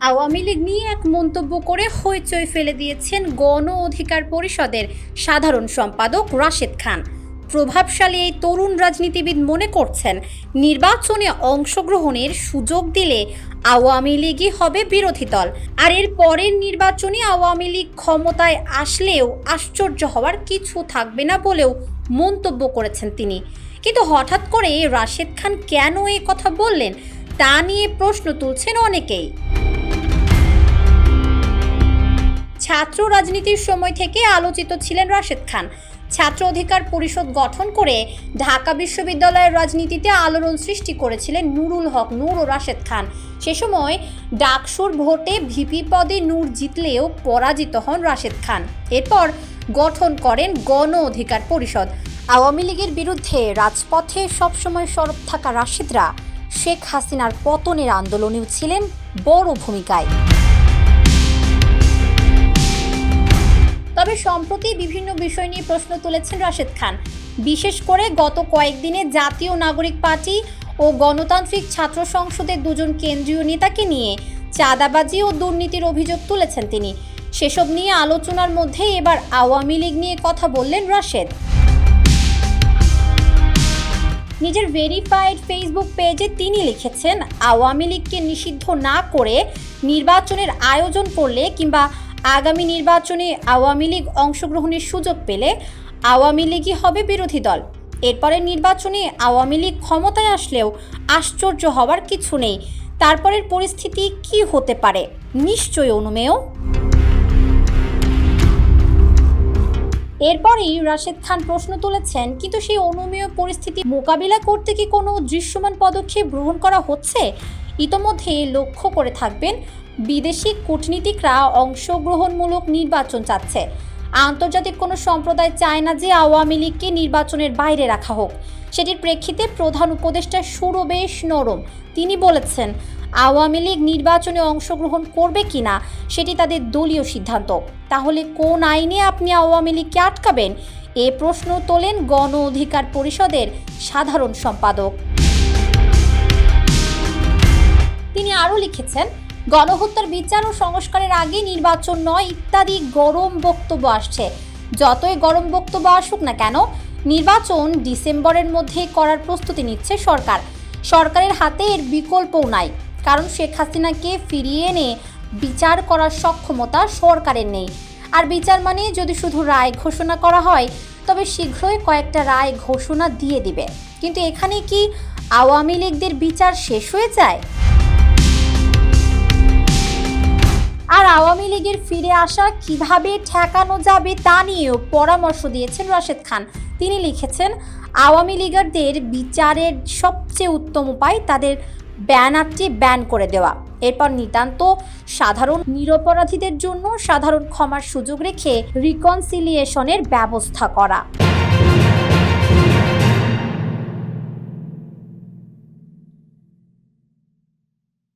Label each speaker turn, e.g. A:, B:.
A: আওয়ামী লীগ নিয়ে এক মন্তব্য করে হইচই ফেলে দিয়েছেন গণ অধিকার পরিষদের সাধারণ সম্পাদক রাশেদ খান। প্রভাবশালী এই তরুণ রাজনীতিবিদ মনে করছেন, নির্বাচনে অংশগ্রহণের সুযোগ দিলে আওয়ামী লীগই হবে বিরোধী দল। আর এর পরের নির্বাচনে আওয়ামী লীগ ক্ষমতায় আসলেও আশ্চর্য হওয়ার কিছু থাকবে না বলেও মন্তব্য করেছেন তিনি। কিন্তু হঠাৎ করে রাশেদ খান কেন এ কথা বললেন, তা নিয়ে প্রশ্ন তুলছেন অনেকেই। ছাত্র রাজনীতির সময় থেকে আলোচিত ছিলেন রাশেদ খান। ছাত্র অধিকার পরিষদ গঠন করে ঢাকা বিশ্ববিদ্যালয়ের রাজনীতিতে আলোড়ন সৃষ্টি করেছিলেন নুরুল হক নূর ও রাশেদ খান। সে সময় ডাকসুর ভোটে ভিপি পদে নূর জিতলেও পরাজিত হন রাশেদ খান। এরপর গঠন করেন গণ অধিকার পরিষদ। আওয়ামী লীগের বিরুদ্ধে রাজপথে সবসময় সরব থাকা রাশেদরা শেখ হাসিনার পতনের আন্দোলনেও ছিলেন বড় ভূমিকায়। তবে সম্প্রতি বিভিন্ন বিষয় নিয়ে প্রশ্ন তুলেছেন রাশেদ খান। বিশেষ করে গত কয়েকদিনে জাতীয় নাগরিক পার্টি ও গণতান্ত্রিক ছাত্র সংসদের দুজন কেন্দ্রীয় নেতাকে নিয়ে চাঁদাবাজি ও দুর্নীতির অভিযোগ তুলেছেন তিনি। সেসব নিয়ে আলোচনার মধ্যে এবার আওয়ামী লীগ নিয়ে কথা বললেন রাশেদ। নিজের ভেরিফাইড ফেসবুক পেজে তিনি লিখেছেন, আওয়ামী লীগকে নিষিদ্ধ না করে নির্বাচনের আয়োজন করলে কিংবা আগামী নির্বাচনে আওয়ামী লীগ অংশগ্রহণের সুযোগ পেলে আওয়ামী লীগই হবে বিরোধী দল। এরপরে নির্বাচনে আওয়ামী লীগ ক্ষমতায় আসলেও আশ্চর্য হওয়ার কিছু নেই। তারপরের পরিস্থিতি কি হতে পারে? নিশ্চয়ই অনুমেয়। এরপরেই রাশেদ খান প্রশ্ন তুলেছেন, কিন্তু সেই অনুমেয় পরিস্থিতি মোকাবিলা করতে কি কোনো দৃশ্যমান পদক্ষেপ গ্রহণ করা হচ্ছে? ইতোমধ্যে লক্ষ্য করে থাকবেন বিদেশি কূটনীতিকরা অংশগ্রহণমূলক নির্বাচন চাচ্ছে। আন্তর্জাতিক কোনো সম্প্রদায় চায় না যে আওয়ামী লীগকে নির্বাচনের বাইরে রাখা হোক। সেটির প্রেক্ষিতে প্রধান উপদেষ্টা সুরও বেশ নরম। তিনি বলেছেন, আওয়ামী লীগ নির্বাচনে অংশগ্রহণ করবে কি না সেটি তাদের দলীয় সিদ্ধান্ত। তাহলে কোন আইনে আপনি আওয়ামী লীগকে আটকাবেন? এ প্রশ্ন তোলেন গণ অধিকার পরিষদের সাধারণ সম্পাদক। তিনি আরও লিখেছেন গণহত্যার বিচার ও সংস্কারের আগে নির্বাচন নয়, ইত্যাদি গরম বক্তব্য আসছে। যতই গরম বক্তব্য আসুক না কেন, নির্বাচন ডিসেম্বরের মধ্যে করার প্রস্তুতি নিচ্ছে সরকার। সরকারের হাতে এর বিকল্পও নাই, কারণ শেখ হাসিনাকে ফিরিয়ে এনে বিচার করার সক্ষমতা সরকারের নেই। আর বিচার মানে যদি শুধু রায় ঘোষণা করা হয়, তবে শীঘ্রই কয়েকটা রায় ঘোষণা দিয়ে দিবে। কিন্তু এখানে কি আওয়ামী লীগদের বিচার শেষ হয়ে যায়? আর আওয়ামী লীগের ফিরে আসা কীভাবে ঠেকানো যাবে তা নিয়েও পরামর্শ দিয়েছেন রাশেদ খান। তিনি লিখেছেন, আওয়ামী লীগারদের বিচারের সবচেয়ে উত্তম উপায় তাদের ব্যানারটি ব্যান করে দেওয়া। এরপর নিতান্ত সাধারণ নিরপরাধীদের জন্য সাধারণ ক্ষমার সুযোগ রেখে রিকনসিলিয়েশনের ব্যবস্থা করা।